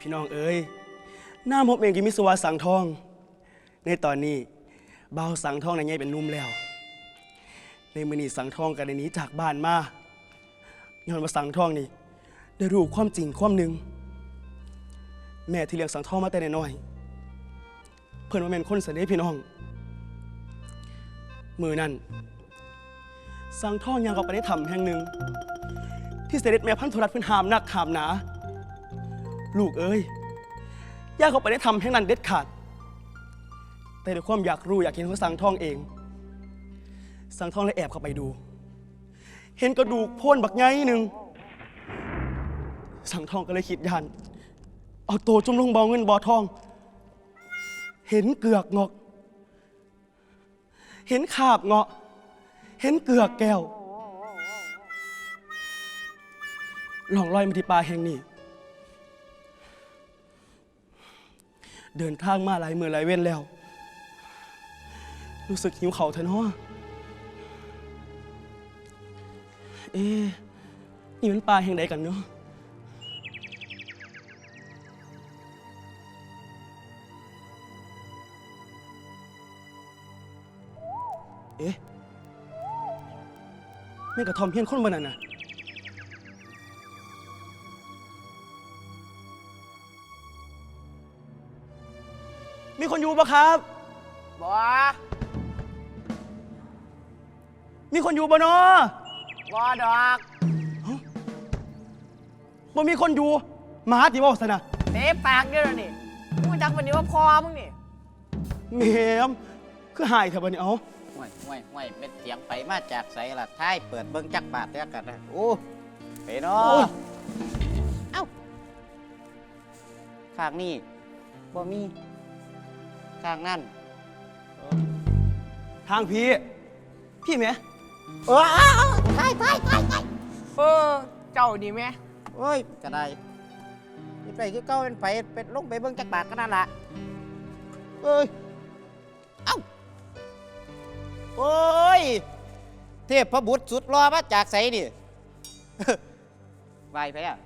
พี่น้องเอ้ยหน้าผมเองกิมิสวาสังทอง ในตอนนี้เบาสังทองในใหญ่เป็นนุ่มแล้ว ในมือนี้สังทองกันในนี้จากบ้านมาย้อนมาสังทองนี่ได้รู้ความจริงความหนึ่งแม่ที่เลี้ยงสังทองมาแต่น้อยเพื่อนว่าเป็นคนเสน่ห์พี่น้อง มือนั่นสังทองยังออกไปในถ้ำแห่งหนึ่งที่เสด็จแม่พันธุรัตน์เพิ่นหามนักหามหนา ลูกเอ้ยย่าเขาไปในถ้ำแห่งนั้นเด็ดขาด แต่ด้วยความอยากรู้อยากเห็นของสังทองเอง สังทองเลยแอบเข้าไปดู เห็นกระดูกโพ่นบักไงหนึ่งสังทองก็เลยคิดยันเอาตัวจุ่มลงบ่อเงินบ่อทอง เห็นเกือกงอก เห็นขาบเงาะ เห็นเกือกแก้วหลองลอยมาที่ป่าแห่งนี้ เดินทางมาหลายมือหลายเว้นแล้ว รู้สึกหิวเข่าเถอะเนาะเอ๊ะนี่มันป่าแห่งใดกันเนาะเอ๊ะแม่กระทอมเฮียนคนบนนั้นน่ะ มีคนอยู่ปะครับบ่มีคนอยู่ปะเนาะบ่ดอกบ่มีคนอยู่หมาติว่าสนะเตะปากเดี๋ยวนี้มึงจักวันนี้ว่าพอมึงนี่แหมมคือหายเถอะบัดนี้เอาห่วยห่วยห่วยเป็นเสียงไปมาจากไสล่ะท้ายเปิดเบิ่งจักบาทแล้วกันนะโอ้ไปเนาะเอ้าข้างนี้บ่มี ข้างนั่นทางพี่ พี่แหมเออท้ายท้ายท้ายท้ายเออเจ้าดีไหมโอ้ยก็ได้นี่ไปคือเก้าเป็นไปเป็นลงไปเบิ่งจักบาทก็นั่นล่ะเอ้ยเอ้าโอ้ย เทพพระบุตรสุดรอมาจากไสนี่ไหวไปอะ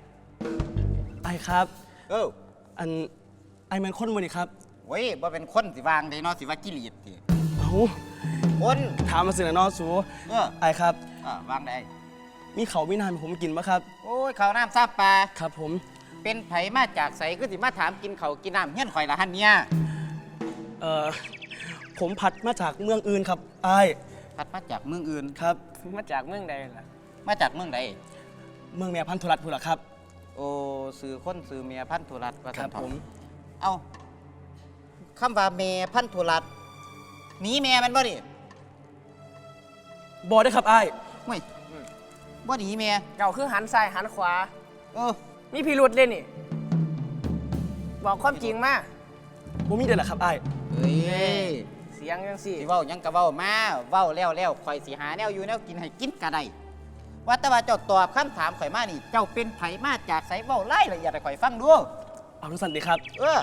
ไอครับ เอออันไอแมนคนบ่นี่ครับ โอ้ยบ่เป็นคนสิวางได้เนาะสิว่ากิริตติเอาคนถามมาสินะเนาะสูเออไอครับอ่าวางได้มีเขาวมีน้ำให้ผมกินปะครับ โอ้ยข้าวน้ำซาปลาครับผม เป็นไผมาจากไสก็สิมาถามกินข้าวกินน้ำเฮี้ยนข่อยละหันเนี่ยเอ่อ ผมผัดมาจากเมืองอื่นครับไอพัดมาจากเมืองอื่น ครับ มาจากเมืองใดล่ะ มาจากเมืองใดเมืองแม่พันธุรัตน์พูดล่ะครับ โอ้สื่อคนสื่อเมียพันธุรัตน์ว่าคสัรันบทอผมเอา คำว่าเมียพันธุรัตน์หนีเมียมันบ่ดิบอได้ครับไอเฮ้ยบ่หนีเมียเจ้าคือหันซ้ายหันขวา เออมีพิรุษเลยนี่ บอกความจริงมา บ่มีเด้อล่ะครับไอเฮ้ยเสียงจังสิสิเว้าหยังก็เว้ามาเว้าแล้วแล้วข่อยสิหาแนวอยู่แนวกินให้กินก็ได้ว่าแต่ว่าเจ้าตอบคำถามข่อยมานี่ เจ้าเป็นไผมาจากไสเว้ารายละเอียดให้ข่อยฟังดูเอาทุกสันดีครับ เออ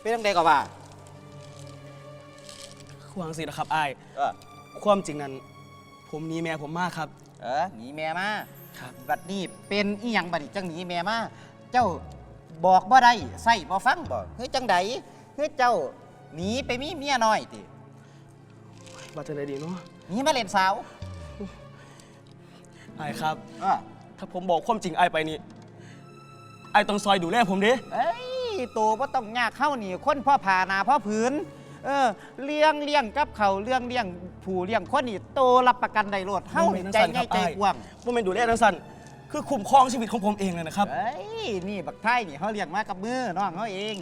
เป็นจังไดก็ว่าควางสินะครับไอเออความจริงนั้น ผมหนีแม่ผมมากครับ เออหนีแม่มาครับ บัดนี้เป็นอีหยังบัดนี้จังหนีแม่มาเจ้าบอกบ่ได้ใส่บ่ฟังบ่เฮ้ยจังใดเฮ้ยเจ้าหนีไปมีเมียน้อยติว่าจะได้ดีเนาะหนีมาเล่นสาวไอครับ เออถ้าผมบอกความจริงไอไปนี่ไอต้องซอยดูแลผมเด้เอ้ย ตัวบ่ต้องยากเข้านี่คนพ่อผ่าหนาพ่อผืนเออเลี้ยงเลี้ยงกับเขาเลี้ยงเลี้ยงผู้เลี้ยงคนนี่โตรับประกันได้โลดเฮานี่ใจใหญ่ใจกว้างว่าเป็นดูแลทั้งสั้นคือคุ้มครองชีวิตของผมเองเลยนะครับเอ้ยนี่บักไทยนี่เขาเลี้ยงมากับมือน้องเขาเอง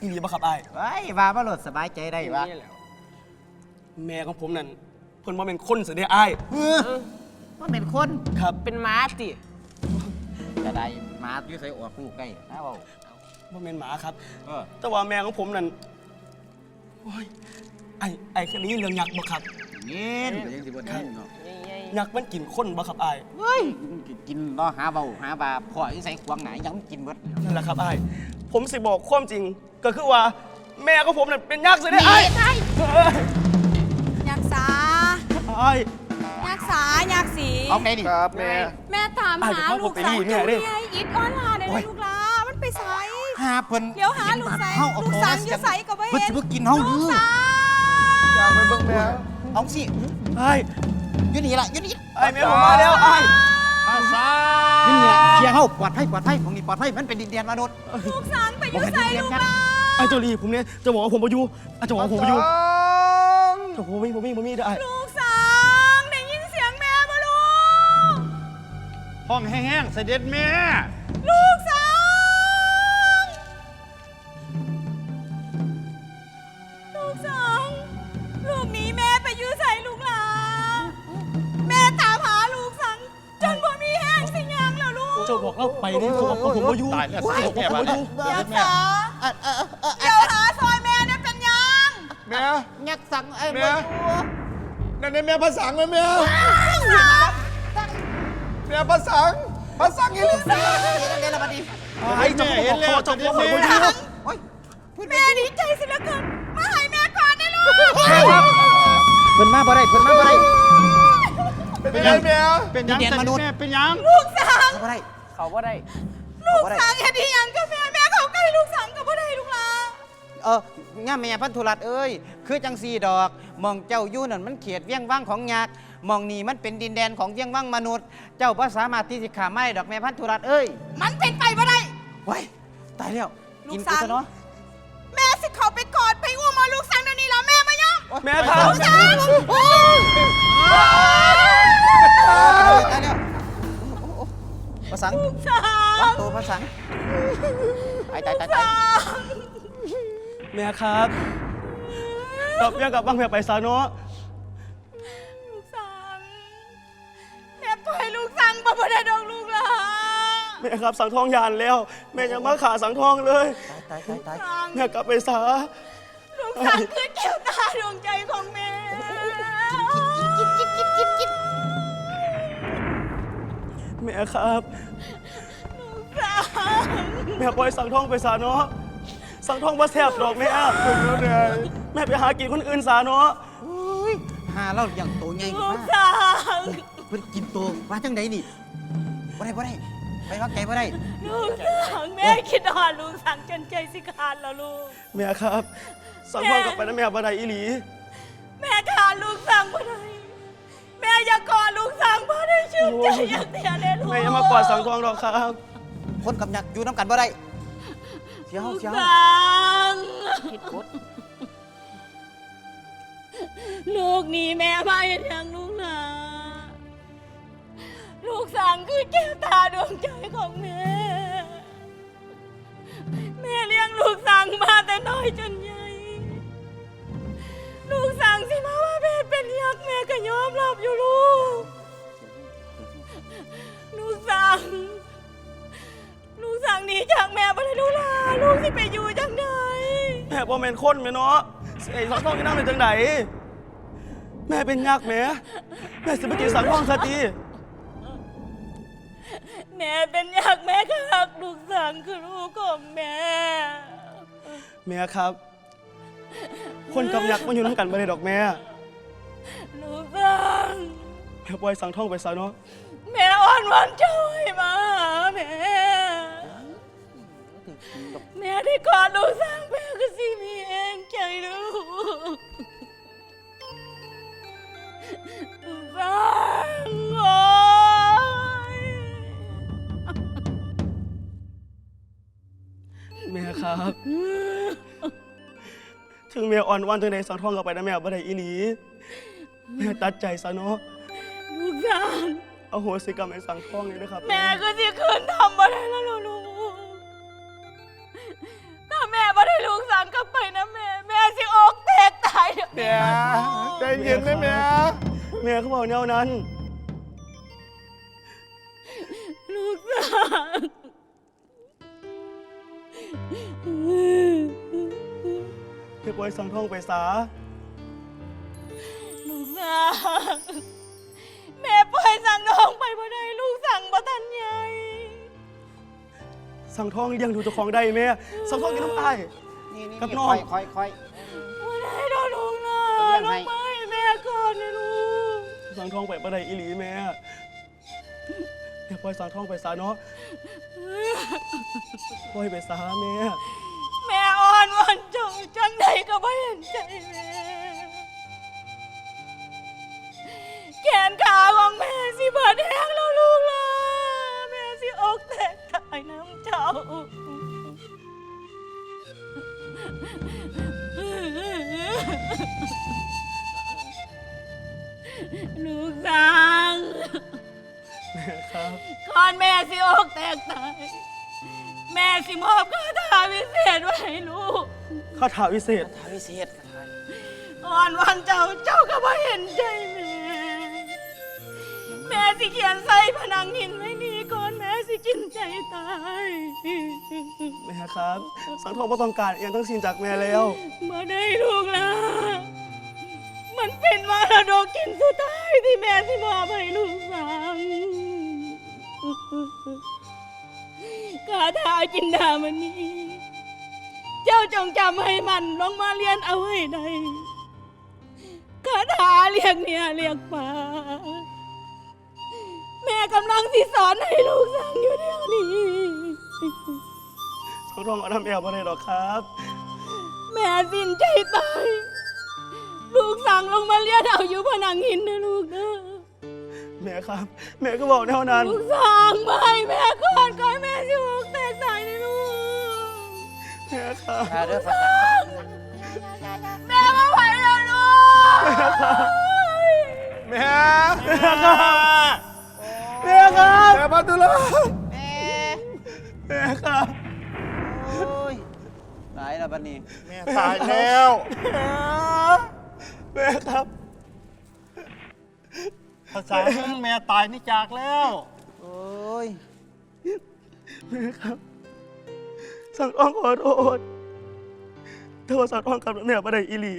อีหลีบ่ครับไอไว้ว่ามาโลดสบายใจได้วะนี่แหละแม่ของผมนั่นเพิ่นว่าเป็นคนเสียเด้ไอเออมันเป็นคนครับเป็นม้าติจะได้หมาอยู่ใส่ออกลูกได้นะเว้า ว่าเป็นหมาครับ เออ แต่ว่าแม่ของผมนั่นโอ้ยไอไอแค่นี้เรื่องยักษ์บ่ครับเงี้ยยังสิบ่ได้เนาะยักษ์มันกินคนบ่ครับไอเฮ้ยกินเนาะหาเบาหาบาพ่อที่ใส่ขวางไหนยังกินเบิดนั่นแหละครับไอผมสิบอกความจริง ก็คือว่าแม่ของผมนั่นเป็นยักษ์เสียเด้ไอยักษ์สาไอยักษ์สสายากสี เอาไงนี่ครับแม่ แม่ตามอ้าวหาเดี๋ยวลูกพ่อไปสาวนี่จูเนี่ยดิเลียอิดออนไลน์เลยโอ้ยนะลูกหลามันไปใส่ หาเพิ่นเดี๋ยวหาลูกใส่เฮาเอาลูกตัวสาวมาอยู่ใส่ก็บ่เห็น เพิ่นสิบ่กินเฮาหรือสาวอยากไปเบิ่งแม่เอาสิไอ้อยู่นี่ล่ะอยู่นี่ไอ้แม่ผมมาแล้วไอ้ภาษาอยู่นี่ล่ะเคลียร์เฮาปลอดภัยปลอดภัยของนี่ปลอดภัยมันเป็นดินแดนมนุษย์ลูกสาวไปอยู่ใส่ลูกหลาไอ้เจ้าลีผมเนี่ยจะบอกว่าผมมาอยู่ไอ้จะบอกว่าผมมาอยู่แต่ผมไม่ผมไม่ผมไม่ได้ไอ้ลูกสาวได้ยินเสียงแม่บ่ลูกห้องแห้งๆเสด็จแม่ลูก บอกว่าผมมาอยู่ตายแล้วผมเสด็จแม่บอกมาว่าผมแล้มาวอยู่เดี๋ยวสาเออเออเออเดี๋ยวหาซอยแม่ได้เป็นยังแม่ยักษ์สั่งไอ้แม่นั่นในแม่ภาษาไหมแม่แม่ภาษาภาษาอีหลีเดี๋ยวละบัดนี้ไอ้เจ้าบอกว่าเขาเจ้าบอกว่าผมมาอยู่โอ้ยแม่ดีใจสิเหลือเกินมาให้แม่ก่อนนะลูกเพิ่นมาบ่ได้เพิ่นมาบ่ได้เป็นยังแม่เป็นยังเสด็จแม่เป็นยังลูกสังมาบ่ได้เขาว่าได้ ลูกสังเฮ็ดอีหยังกับแม่แม่เขาใกล้ลูกสังกับบ่ได้ลูกหลาเออย่าแม่พันธุรัตน์เอ้ยคือจังสีดอกหมองเจ้าอยู่นั่นมันเขตเวียงว่างของยักษ์หมองนี่มันเป็นดินแดนของเวียงว่างมนุษย์ เจ้าบ่สามารถที่สิขาไม่ดอกแม่พันธุรัตน์เอ้ยมันเป็นไปบ่ได้ ไว้ยตายแล้วลูกินกกูสัซะงเนาะแม่สิเขาไปกอดไปอุ้มเอาลูกสังเดี๋ยวนี้แล้วแม่มายังแม่ครับลูกสังโอ้ย ตายแล้วโอ้โห ภาษาลูกสัวัดงตัวภาษาตายตายตายสัตายงแม่ครับกลับแม่กลับบ้านแม่ไปซะเนาะลูกสังแม่ปล่อยลูกสังบ่ได้ดอกลูกหลาแม่ครับสังทองยานแล้ว แม่ยังมาขาสังทองเลยตายตายตายสังแม่กลับไปซะลูกสังคือแก้วตาดวงใจของแม่แม่ครับลูกสัง แม่ปล่อยสังทองไปซะเนาะสังทองว่าแสบดอกแม่แม่ไปหากินคนอื่นซะเนาะอุ้ยหาเราอย่างโตใหญ่ลูมากกสังเพิ่นกินโตว่าจังใดนี่บ่ได้บ่ได้ไปว่าไกลบ่ได้ ลูกสังแม่คิดอ่อนลูกสังจนใจสิขาดแล้วลูก แม่ครับ สังทองกลับไปนะแม่บันไดอีหลี แม่ขาดลูกสังบ่ได้ แม่อยากกอดลูกสังบ่ได้ชื่นใจอยากเตียเลยลูกแม่อยังมากอดสังทองหรอกครับคนกับยักษ์อยู่น้ำกันบ่ได้เสียเฮาลูกเสียสัเฮางผิดกฎลูกหนี่แม่มาเห็นอย่างลูกนะลูกสังคือแก้วตาดวงใจของแม่ แม่เลี้ยงลูกสังมาแต่น้อยจนใหญ่ ลูกสังสิมาว่าแม่เป็นยักษ์แม่ก็ยอมรับอยู่ลูก ลูกสังลูกสังหนีจากแม่ไปเลยลูกลาลูกสิไปอยู่จังไดแม่บ่แม่นคนแม่เนาะไอ้สังทองที่นั่งในจังไดแม่เป็นยักษ์แม่แม่สิไปกินสังทองซะทีแม่เป็นยักษ์แม่ก็รักลูกสังคือลูกของแม่ แม่ครับ คนกับยักษ์มันอยู่น้ำกันบ่ได้ดอกแม่ลูกสังแม่ปล่อยสังทองไปซะเนาะแม่อ่อนหวานใจมาหาแม่แม่ได้กอดลูกสังแม่ก็สิมีเองใจลูกลูกสังโอ้ยแม่ครับ ถึงแม่อ่อนหวันจังไดสังทองกลับไปนะแม่บ่ได้อีหลีแม่ตัดใจซะเนาะลูกสังเอาโหสิกรรมให้สังทองเลยนะครับแม่ก็สิคืนทำมาได้แล้วลูกถ้าแม่ไม่ได้ลูกสังกลับไปนะแม่แม่สิอกแตกตายเดี๋ยวแม่นี้ใจเย็นนะแม่แม่เขาบอกแนวนั้น แม่ปล่อยสังทองไปซะลูกสังแม่ปล่อยสั่งน้องไปบ่ได้ลูกสั่งบ่ทันใหญ่สังทองเลี้ยงดูเจ้าของได้แม่สังทองกินน้ำอาย นี่นี่กับนี่น้องคอยคอยคอยบ่ได้ดอกลูกนะลูกไม่แม่ก่อนนะลูกสังทองไปประได้อีหลีแม่แม่ปล่อยสังทองไปซะเนาะปล่อยไปซะแม่แม่ นใจแม่แขนขาของแม่สิเบิดแห้งแล้วลูกล่ะแม่สิอกแตกตายน้ำเจ้า ลูกสังครับก่อนแม่สิอกแตกตาย แม่สิมอบคาถาวิเศษไว้ให้ลูก ข้าถาวิเศษ ทาวิเศษกันไทยอ่อนวันเจ้าเจ้าก็บ่เห็นใจแม่แม่สิเขียนใส่ผนังหินไว้นี่ก่อนแม่สิกินใจตายแม่ครับ สังทองบ่ต้องการเอียงทั้งสิ้นจากแม่แล้ว มาได้ลูกละมันเป็นมรดกกินสุดท้ายที่แม่สิมอบให้ลูกฟังกาถาจินดามันนี้เจ้าจงจำให้มันลงมาเรียนเอาให้ได้คาถาเรียกเนี่ยเรียกป่าแม่กำลังสิสอนให้ลูกสั่งอยู่เดี๋ยวนี้สังทองเอาทำแอบมาได้หรอกครับ แม่สิ้นใจตายลูกสั่งลงมาเรียนเอาอยู่ผนังหินนะลูกนะแม่ครับ แม่ก็บอกเท่านั้นลูกสั่งไม่แม่ก่อนก่อนแม่ แม่ครับอ่าเด้อพระสังแม่มาไหวแล้วลูกแม่แม่ครับแม่พันธุรัตน์แม่แม่ครับโอ้ยตายแล้วบัดนี้แม่ตายแล้วแม่ครับภาษาแม่ตายนี่จากแล้ว โอ้ยแม่ครับ สังทองขอโทษถ้าว่าสังทองกลับแม่มาได้อีหลี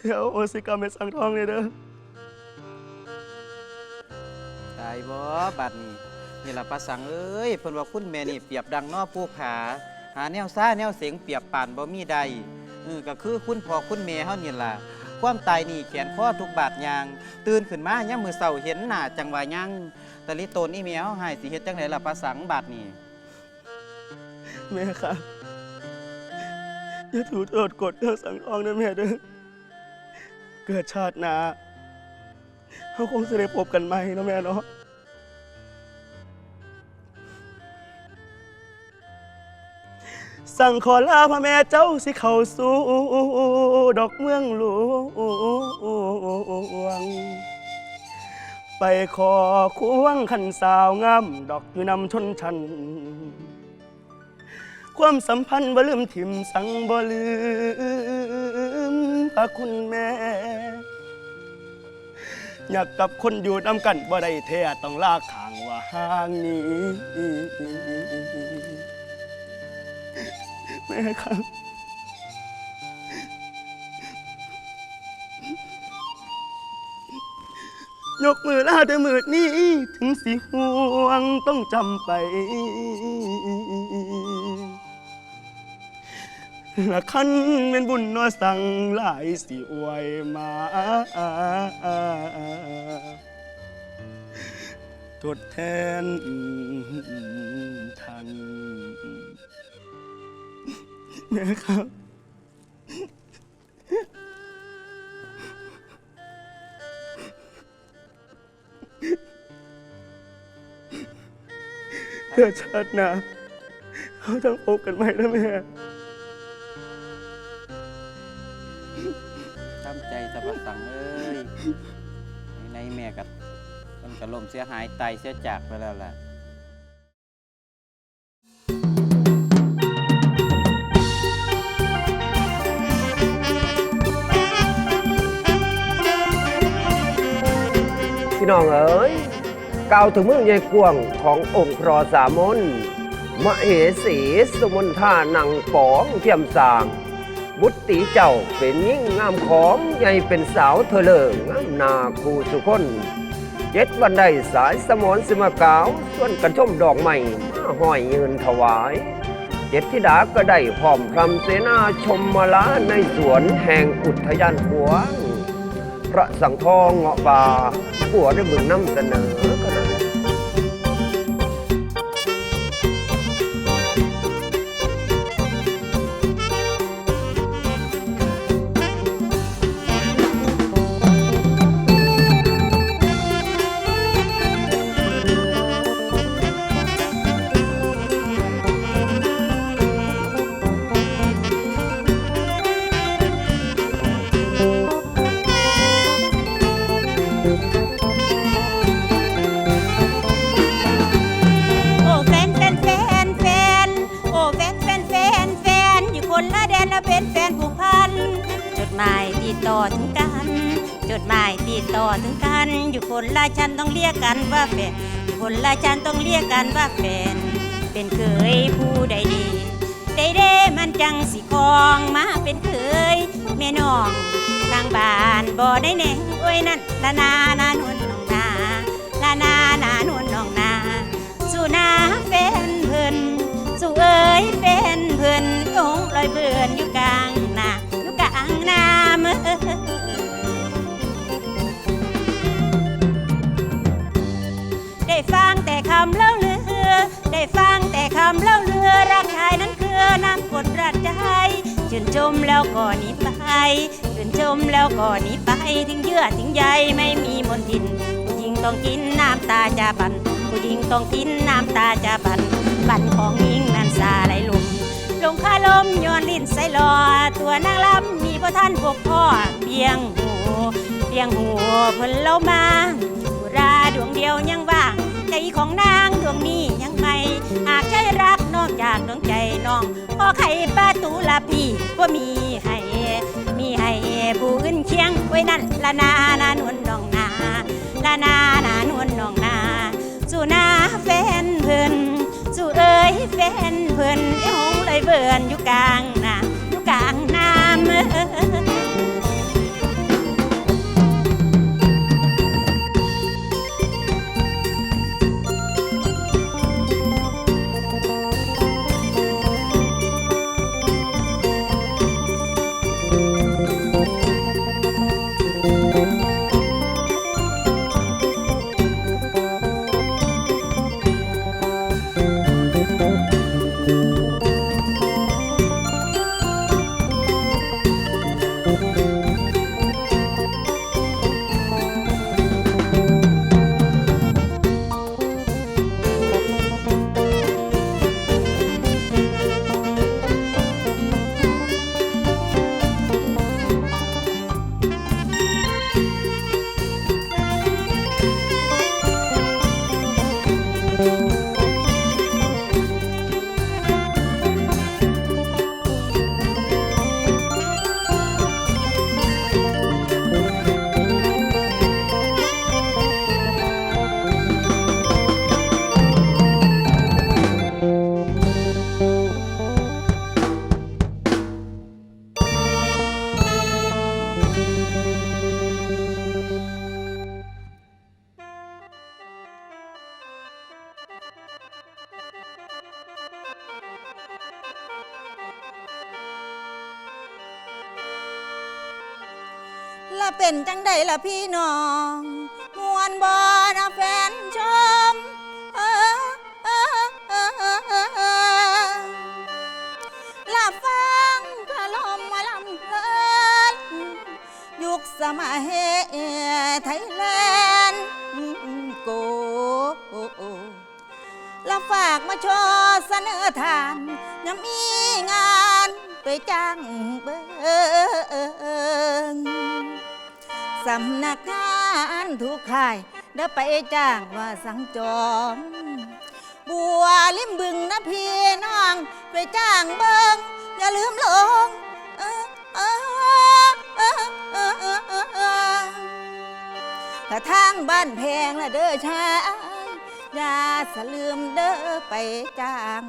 เดี๋ยวโอสิกรรมสังทองเลยเด้อตายบ่บัดนี้นี่ล่ะพระสังเอ้ยเพิ่นว่าคุณแม่นี่เปรียบดังนอผู้ผาหาแนวซ่าแนวเสียงเปรียบป่านบ่มีใดเออก็คือคุณพ่อคุณแม่เฮานี่ล่ะความตายนี่แขนข้อทุกบาดยาง ตื่นขึ้นมายามมือเช้าเห็นหน้าจังว่ายัง ตะลิโตนอีเมียเฮาหายสิเฮ็ดจังไดล่ะพระสังบาดนี้แม่ครับอย่าถูกโทษกดเด้อสังทองนะแม่เด้อเกิดชาติหนาเขาคงจะได้พบกันใหม่เนาะแม่เนาะสั่งขอลาพ่อแม่เจ้าสิเข้าสู่ดอกเมืองหลวง ไปขอควงขันสาวงาม ดอกอยู่นำชนชัน ความสัมพันธ์บ่ลืมถิ่มสังบ่ลืมพระคุณแม่ อยากกับคนอยู่นำกันบ่ได้แท้ต้องลากขางว่าห่างนี้แม่ครับ ยกมือลาแต่มือนี้ ถึงสิห่วงต้องจำไป ละคันเป็นบุญนอสั่งหลายสิอวยมาทดแทนทันแม่ครับ เพื่อชาติหน้าเขาต้องพบกันใหม่นะแม่ ทำใจสะพระสังเอ้ยในแม่กับมันกระลมเสียหายตายเสียจากไปแล้วล่ะพี่น้องเอ๋ย กล่าวถึงเมืองใหญ่กวางขององค์พระสามนมเหสีสมุนท่านังกองเทียมสางบุตรีเจ้าเป็นยิ่งงามของใหญ่เป็นสาวเธอเลิงามนาคูสุคนเจ็ดวันใดสายสมรสิมากาวส่วนกันชมดอกใหม่มห้อยยืนถวาย เจ็ดธิดาก็ได้พร้อมพรำเสนาชมมาลาในสวนแห่งอุทยานหวงพระสังทองเงาะป่าผัวได้บึงน้ำเสนอ ต่อถึงกัน จดหมายติดต่อถึงกัน อยู่คนละชั้นต้องเรียกกันว่าแฟนอยู่คนละชั้นต้องเรียกกันว่าแฟน เป็นเคยผู้ใดดีใดเด้มันจังสิคองมาเป็นเคยแม่น้องทางบ้านบ่ได้แน่โอ้ยนั่นละนานานวลน้องนาละนานานวลน้องนาสู่นาแฟนเพิ่นสู่เอ้ยแฟนเพิ่นยงลอยเพื่อนอยู่กลางนาอยู่กลางนา ได้ฟังแต่คำเล่าเลือ ได้ฟังแต่คำเล่าเลือ รักชายนั้นคือน้ำกดรัดใจชื่นชมแล้วก็หนีไปชื่นชมแล้วก็หนีไปถึงเยื่อถึงใยไม่มีมนทินผู้หญิงต้องกินน้ำตาจะบันผู้หญิงต้องกินน้ำตาจะบันบันของหญิงนั้นสาไหล ลงคาลมย้อนลิ้นใส่ลอตัวนางลำมีพ่อท่านพวกพ่อเบียงหูเบียงหูเพิ่นเล่ามาสุราดวงเดียวยังว่างใจของนางดวงนี้ยังไม่หากใจรักนอกจากดวงใจน้องพอไข่ประตูละพี่ว่ามีให้มีให้ผู้อื่นเคียงไว้นั่นละนานานวลน้องนาลานานานวลน้องนาสู่นาแฟนเพิ่นสู่เอ้ยแฟนเพิ่นไอ้ เลยเบิ่นอยู่กลาง ละเป็นจังใดละพี่น้องมวนบอนะแฟนชมเออเออเออเออเออเออละฟังกะลมมาลำเพลินยุคสมัยไทยแลนด์โกละฝากมาโชว์เสนอทานยังมีงานไปจ้างเบิ่ง สำนักงานทุกข่ายเด้อไปจ้างว่าสังจอมบัวลิมบึงนะพี่น้องไปจ้างเบิงอย่าลืมลงเออเออเออเออเออเออเออถ้าทางบ้านแพงละเด้อชายอย่าสลืมเด้อไปจ้าง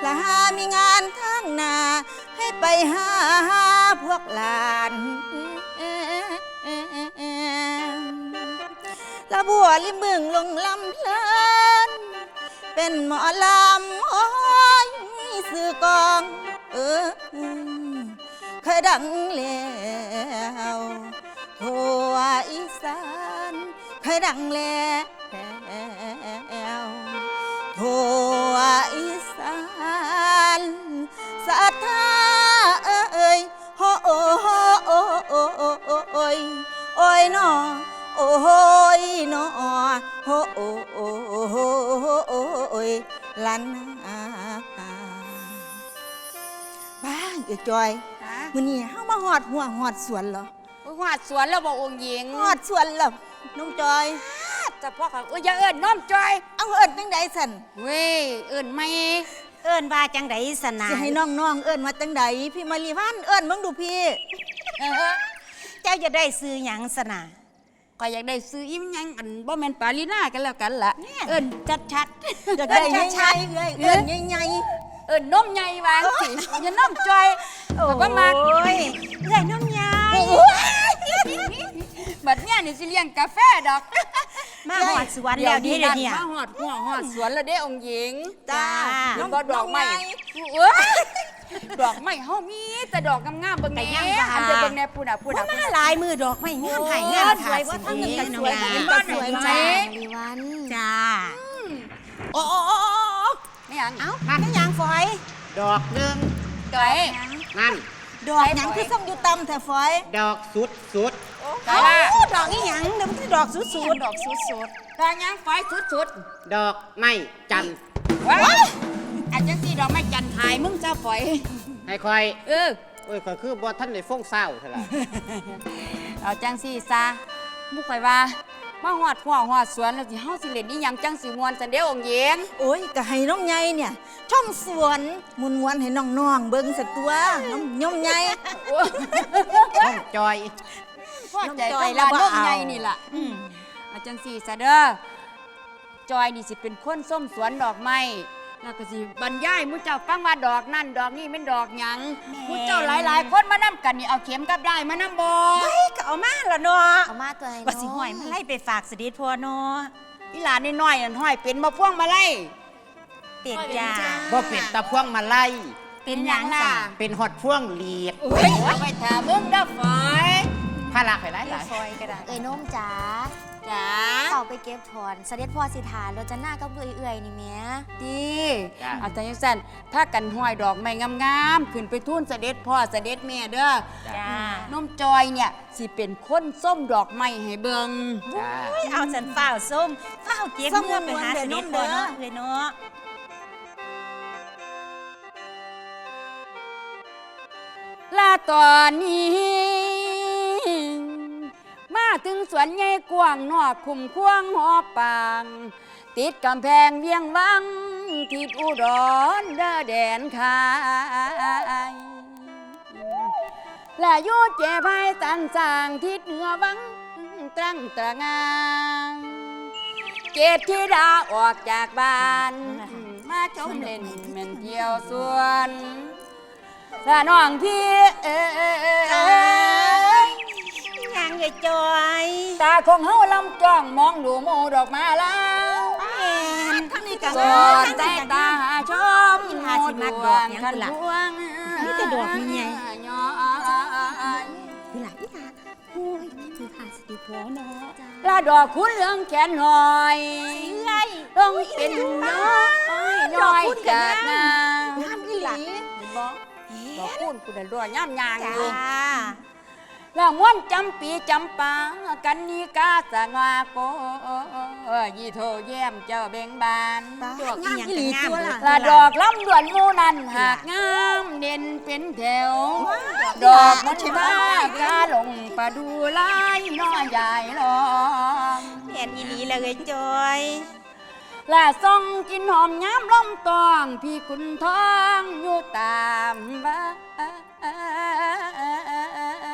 และหามีงานทางหน้าให้ไปหาพวกหลาน ละบัวลิมึงลงลำเพลิน เป็นหมอลำโอ้ยสื่อกอง เออเคยดังแล้วทั่วให้ดังแล้วทั่วอีสานศรัทธา เอ้ยจอยฮะมื้อนี้เฮามาฮอดหัวฮอดสวนเหรอหวาดสวนแล้วบอกองค์หญิงฮอดสวนเหรอน้องจอย แต่พ่อเขาเอ้ยอย่าเอิ้นน้อมจอยเอาเอิ้นจังไดสันเว้ยเอิ้นไม่เอิ้นว่าจังไดสนาสิให้น้องๆเอิ้นว่าจังไดพี่มารีวันเอิ้นมึงดูพี่ เออเจ้าจะได้ซื้อหยังสนา ก็อยากได้ซื้ออีหยังอันบ่แม่นปาลีนากันแล้วกันล่ะเอิ้นชัดๆ อยากได้ใหญ่ๆเลยเอิ้นใหญ่ เอิ้นนมใหญ่วางสิอย่าน้อมจอยๆโอ้ก็มากยเอื้อยน้องยายบัดเนี้ยนี่สิเลี้ยงกาแฟดอกมาฮอดสวนแล้วนี่เดี๋ยวนี้มาฮอดหัวฮอดสวนแล้วเด้องค์หญิงจ้าเห็นบ่ดอกไม้เอ้ยดอกไม้เฮามีแต่ดอกงามๆเบิ่งแหน่อันเดียวเบิ่งแหน่พูน่ะพูน่ะมาหลายมือดอกไม้งามไผ่งามสวยว่าทั้งนั้นก็สวยน้องเห็นยาบ่ยสวยจ้าจ้าลีวันจ้าโอ้โอ้โอ้โอ้ ไม่หยังเอ้าไม่หยังฝอย ดอกหนึ่งดอยนั่น ดอกหยังคือส่งอยู่ตำแท้ฝอยดอกสุดสุดดอยละโอ้ดอกอีหยังเดี๋ยวมันคือดอกสุดสูดดอกสุดๆดอกหยังไฟสุดดอกไม้จันทร์ๆว้ายอาจจังสิดอกไม้จันทายมึงจ้าฝอย ให้คอยเออ โอ้ยคอยคือบ่ท่านในฟงเศร้าเท่าไหร่เอาจังสิซะมุกข่อยว่า มาฮอดหัวฮอดสวนแล้วสิเฮาสิเล่นอีหยังจังสิม่วนซันเด้อองค์หญิงโอ้ยก็ให้น้องใหญ่เนี่ยช่องสวนมุนวนๆให้น้องๆเบิ่งสักตัว น้องย่อมใหญ่ ห้องจอย พ่อใจน้องจต้ออยงแล้วว่าบ่น้องเอา ใหญ่นี่ล่ะเอาจังสี่ซะเด้อจอยนี่สิเป็นคนส้มสวนดอกไม้ แล้วก็สิบรรยายมุเจ้าฟังว่าดอกนั่นดอกนี่เป็นดอกหยังมุเจ้าหลายๆ คนมานํกันนี่เอาเข็มกับได้มานํบ่เฮ้ยก็เอามาละเนาะเอามาตัวไหนว่าสิห้อยมาไล่ไปฝากสดิษพ่อเนาะอีหลานน้อยๆนั่นห้อยเป็นมาพ่วงมาไล่เป็ดจ้าบ่เป็นตะพวงมาไล่เป็นหยังน่ะจ้าเป็นหอดพวงหลีดโอ้ยเอาไปถามมึงเด้อฝอยพาลาไปหลายหลายฝอยก็ได้เอ้ยน้มจ๋า จ้าเอา ไปเก็บถอนเสด็จพ่อสิทานเราจะหน้ากับเอื่อยๆนี่แหม่ดีอาจารย์ยังสั่นถ้ากันห้อยดอกไม้งามๆขึ้นไปทุ่นเสด็จพ่อเสด็จแม่เด้อจ้าน้มจอยเนี่ยสิเป็นคนส้มดอกไม้ให้เบิง จ้าเอาสันฝ้าวส้มฝ้าวเก็บเมื่อไปหาสดิษพ่อเนาะเลยเนาะลาตอนนี้มา ถึงสวนใหญ่กว้างนอกคุ้มควางหอปาง ติดกำแพงเวียงวังทิดอุดรเดอแดนคายและยุดเจ็บายสันสางทิศเหนือวังตรังตระงางเกตธิดาออกจากบ้าน มาชมเล่นแม่นเที่ยวสวนถ้าน้องพี่เอ ยังไงจอยตาของเฮาลำจ้องมองดูหมูดอกไมาแล้วแม่นทั้งนี้กันสดใจตาหาชมหาสิมักดอกหยังคัพุ่นล่ะพวงมีแต่ดอกมีไงย้อยพี่หลานพี่หลานโอ้ยคือหาสดิษพ่อเนาะลาดอกคุณเหลืองแขนหอยไล่ต้องเป็นย้อยย้อยจากงางามอีหลี บอกบอกคุณคุณได้รอยย่ำยางอจ้ายู่ แล้วม้วนจำปีจำปากันนีกาสงาโกยี่โทเยี่ยมเจ้าเบ่งบานดอกอีหยังก็งามละดอกลำดวนหมูนันหากงามเด่นเป็นแถว ดอกมันมากาลงประดูลายน้อยใหญ่ลองแม่นอีหลีเลยจอยและส่องกินหอมย้ำล้มตอง พี่คุณท้องอยู่ตามบ้าน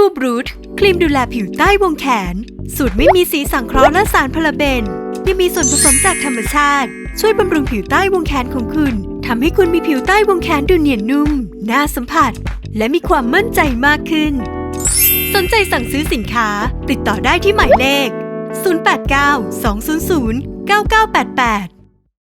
มูบรูทครีมดูแลผิวใต้วงแขน สูตรไม่มีสีสังเคราะห์และสารพาราเบนยังมีส่วนผสมจากธรรมชาติ ช่วยบำรุงผิวใต้วงแขนของคุณทำให้คุณมีผิวใต้วงแขนดูเนียนนุ่ม น่าสัมผัส และมีความมั่นใจมากขึ้น สนใจสั่งซื้อสินค้า ติดต่อได้ที่หมายเลข 089 200 9988